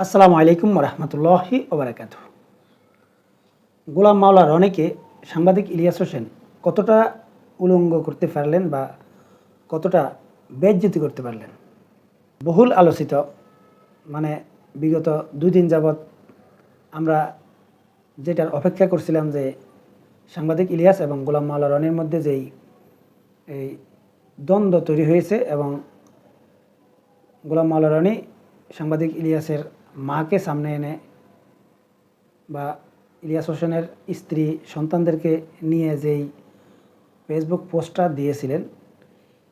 আসসালামু আলাইকুম রহমতুল্লাহি ওবরাকাত গোলাম মাওলা রনেকে সাংবাদিক ইলিয়াস হোসেন কতটা উলঙ্গ করতে পারলেন বা কতটা বেজ্জতি করতে পারলেন? বহুল আলোচিত মানে বিগত দুই দিন যাবৎ আমরা যেটার অপেক্ষা করছিলাম যে সাংবাদিক ইলিয়াস এবং গোলাম মাওলা রনের মধ্যে যেই এই দ্বন্দ্ব তৈরি হয়েছে এবং গোলাম মাওলা রনি সাংবাদিক ইলিয়াসের মাকে সামনে এনে বা ইলিয়াস হোসেনের স্ত্রী সন্তানদেরকে নিয়ে যেই ফেসবুক পোস্টটা দিয়েছিলেন,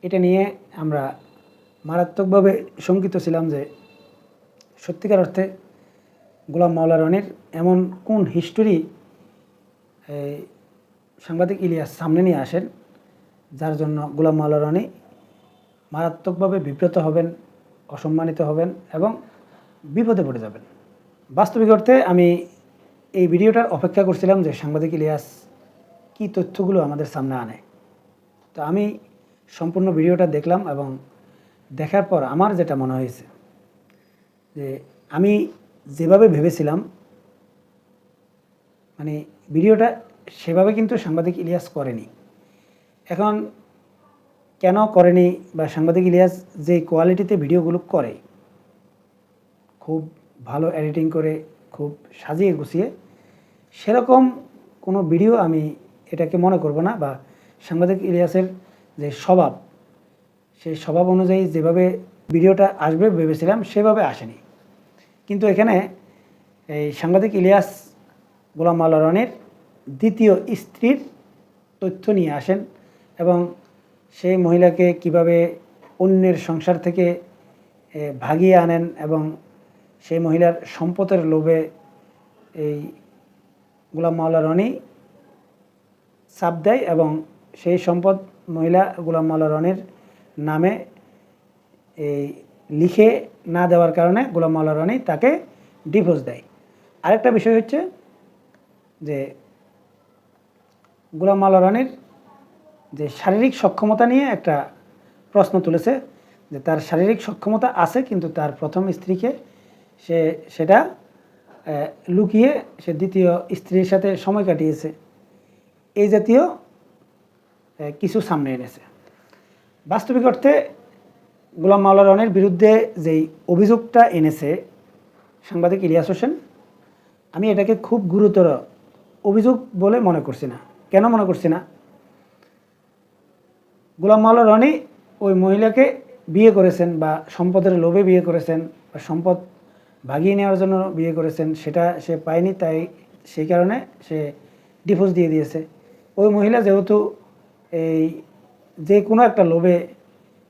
এটা নিয়ে আমরা মারাত্মকভাবে শঙ্কিত ছিলাম যে সত্যিকার অর্থে গোলাম মাওলা রনির এমন কোন হিস্টোরি সাংবাদিক ইলিয়াস সামনে নিয়ে আসেন, যার জন্য গোলাম মাওলা রনি মারাত্মকভাবে বিব্রত হবেন, অসম্মানিত হবেন এবং বিপদে পড়ে যাবেন। বাস্তবিক অর্থে আমি এই ভিডিওটার অপেক্ষা করছিলাম যে সাংবাদিক ইলিয়াস কী তথ্যগুলো আমাদের সামনে আনে। তো আমি সম্পূর্ণ ভিডিওটা দেখলাম এবং দেখার পর আমার যেটা মনে হয়েছে যে আমি যেভাবে ভেবেছিলাম মানে ভিডিওটা সেভাবে কিন্তু সাংবাদিক ইলিয়াস করেনি। এখন কেন করেনি বা সাংবাদিক ইলিয়াস যে কোয়ালিটিতে ভিডিওগুলো করে খুব ভালো এডিটিং করে, খুব সাজিয়ে গুছিয়ে, সেরকম কোনো ভিডিও আমি এটাকে মনে করব না বা সাংবাদিক ইলিয়াসের যে স্বভাব, সেই স্বভাব অনুযায়ী যেভাবে ভিডিওটা আসবে ভেবেছিলাম, সেভাবে আসেনি। কিন্তু এখানে এই সাংবাদিক ইলিয়াস গোলাম মাল্লা রনির দ্বিতীয় স্ত্রীর তথ্য নিয়ে আসেন এবং সেই মহিলাকে কীভাবে অন্যের সংসার থেকে ভাগিয়ে আনেন এবং সেই মহিলার সম্পদের লোভে এই গোলাম মাওলা রনি চাপ দেয় এবং সেই সম্পদ মহিলা গোলাম মাওলা রনির নামে এই লিখে না দেওয়ার কারণে গোলাম মাওলা রনি তাকে ডিভোর্স দেয়। আরেকটা বিষয় হচ্ছে যে গোলাম মাওলা রনির যে শারীরিক সক্ষমতা নিয়ে একটা প্রশ্ন তুলেছে যে তার শারীরিক সক্ষমতা আছে কিন্তু তার প্রথম স্ত্রীকে সে সেটা লুকিয়ে সে দ্বিতীয় স্ত্রীর সাথে সময় কাটিয়েছে। এই জাতীয় কিছু সামনে এনেছে। বাস্তবিক অর্থে গোলাম মাওলা রনের বিরুদ্ধে যেই অভিযোগটা এনেছে সাংবাদিক ইলিয়াস হোসেন, আমি এটাকে খুব গুরুতর অভিযোগ বলে মনে করছি না। কেন মনে করছি না? গোলাম মাওলা রনি ওই মহিলাকে বিয়ে করেছেন বা সম্পদের লোভে বিয়ে করেছেন বা সম্পদ ভাগিয়ে নেওয়ার জন্য বিয়ে করেছেন, সেটা সে পায়নি, তাই সেই কারণে সে ডিভোর্স দিয়ে দিয়েছে। ওই মহিলা যেহেতু এই যে কোনো একটা লোভে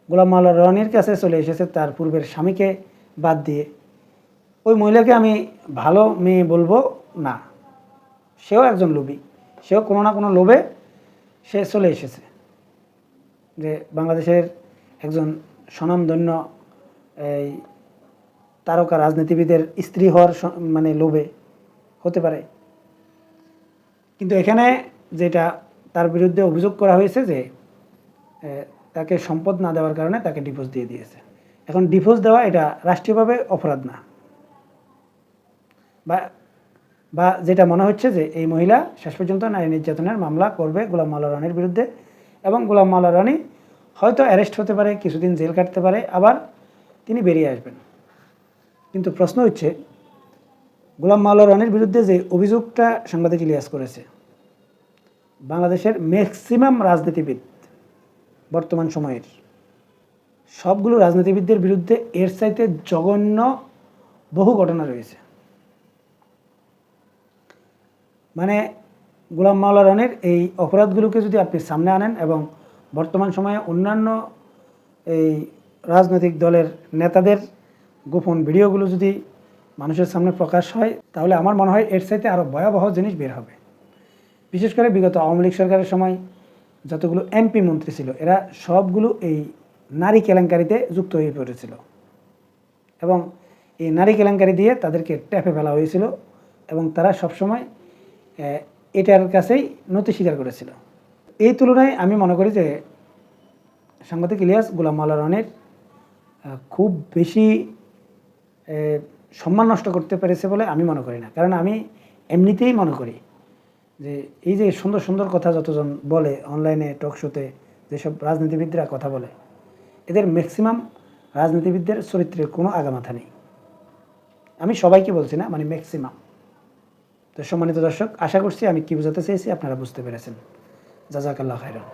গোলাম মাওলা রনির কাছে চলে এসেছে, তার পূর্বের স্বামীকে বাদ দিয়ে। ওই মহিলাকে আমি ভালো মেয়ে বলব না। সেও একজন লোভী। সেও কোনো না কোনো লোভে সে চলে এসেছে। যে বাংলাদেশের একজন স্বনামধন্য এই তারকা রাজনীতিবিদের স্ত্রী হওয়ার মানে লোভে হতে পারে। কিন্তু এখানে যেটা তার বিরুদ্ধে অভিযোগ করা হয়েছে যে তাকে সম্পদ না দেওয়ার কারণে তাকে ডিভোর্স দিয়ে দিয়েছে। এখন ডিভোর্স দেওয়া এটা রাষ্ট্রীয়ভাবে অপরাধ না। বা বা যেটা মনে হচ্ছে যে এই মহিলা শেষ পর্যন্ত নারী নির্যাতনের মামলা করবে গোলাম মাল্লা রানীর বিরুদ্ধে এবং গোলাম মাল্লা রানী হয়তো অ্যারেস্ট হতে পারে, কিছুদিন জেল কাটতে পারে, আবার তিনি বেরিয়ে আসবেন। কিন্তু প্রশ্ন হচ্ছে, গোলাম মাল্লা রানীর বিরুদ্ধে যে অভিযোগটা সাংবাদিক ইলিয়াস করেছে, বাংলাদেশের ম্যাক্সিমাম রাজনীতিবিদ বর্তমান সময়ের, সবগুলো রাজনীতিবিদদের বিরুদ্ধে এর চাইতে জঘন্য বহু ঘটনা রয়েছে। মানে গোলাম মাওলা রনের এই অপরাধগুলোকে যদি আপনি সামনে আনেন এবং বর্তমান সময়ে অন্যান্য এই রাজনৈতিক দলের নেতাদের গোপন ভিডিওগুলো যদি মানুষের সামনে প্রকাশ হয়, তাহলে আমার মনে হয় এর চাইতে আরও ভয়াবহ জিনিস বের হবে। বিশেষ করে বিগত আওয়ামী লীগ সরকারের সময় যতগুলো এমপি মন্ত্রী ছিল, এরা সবগুলো এই নারী কেলেঙ্কারিতে যুক্ত হয়ে পড়েছিল। এবং এই নারী কেলেঙ্কারি দিয়ে তাদেরকে ট্যাপে ফেলা হয়েছিল এবং তারা সবসময় এটার কাছেই নতি স্বীকার করেছিল। এই তুলনায় আমি মনে করি যে সাংবাদিক ইলিয়াস গোলাম মাল্লা খুব বেশি সম্মান নষ্ট করতে পেরেছে বলে আমি মনে করি না। কারণ আমি এমনিতেই মনে করি যে এই যে সুন্দর সুন্দর কথা যতজন বলে অনলাইনে টক শোতে যেসব রাজনীতিবিদরা কথা বলে, এদের ম্যাক্সিমাম রাজনীতিবিদদের চরিত্রের কোনো আগামাথা নেই। আমি সবাইকে বলছি না মানে ম্যাক্সিমাম তো সম্মানিত দর্শক, আশা করছি আমি কি বোঝাতে চেয়েছি আপনারা বুঝতে পেরেছেন। জাজাকাল্লাহ খাইরান